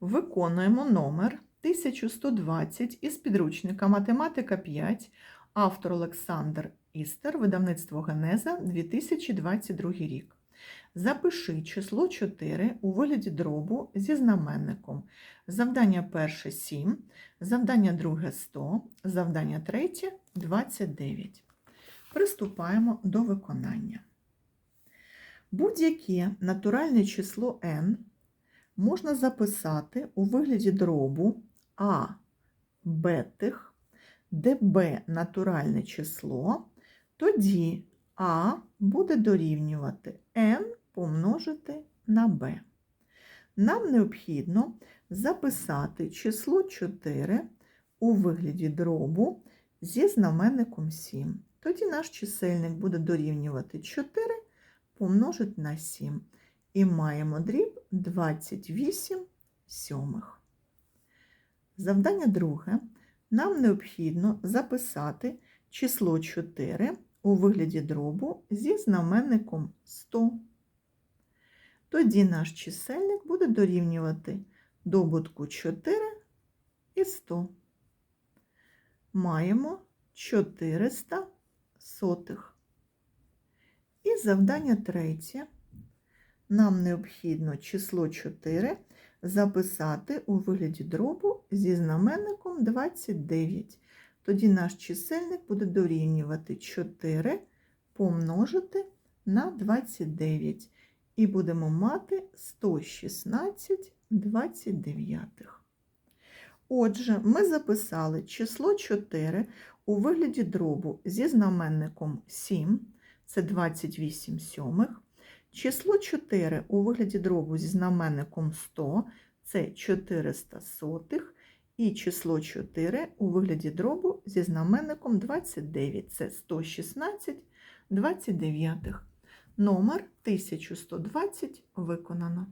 Виконуємо номер 1120 із підручника Математика 5, автор Олександр Істер, видавництво Генеза, 2022 рік. Запиши число 4 у вигляді дробу зі знаменником. Завдання перше 7, завдання друге 100, завдання третє 29. Приступаємо до виконання. Будь-яке натуральне число n можна записати у вигляді дробу а бетих, де b натуральне число, тоді а буде дорівнювати n помножити на b. Нам необхідно записати число 4 у вигляді дробу зі знаменником 7. Тоді наш чисельник буде дорівнювати 4 помножити на 7. І маємо дріб 28 сьомих. Завдання друге. Нам необхідно записати число 4 у вигляді дробу зі знаменником 100. Тоді наш чисельник буде дорівнювати добутку 4 і 100. Маємо 400 сотих. І завдання третє. Нам необхідно число 4 записати у вигляді дробу зі знаменником 29. Тоді наш чисельник буде дорівнювати 4 помножити на 29. І будемо мати 116 29. Отже, ми записали число 4 у вигляді дробу зі знаменником 7, це 28 сьомих. Число 4 у вигляді дробу зі знаменником 100 це 400 сотих. І число 4 у вигляді дробу зі знаменником 29 це 116 29. Номер 1120 виконано.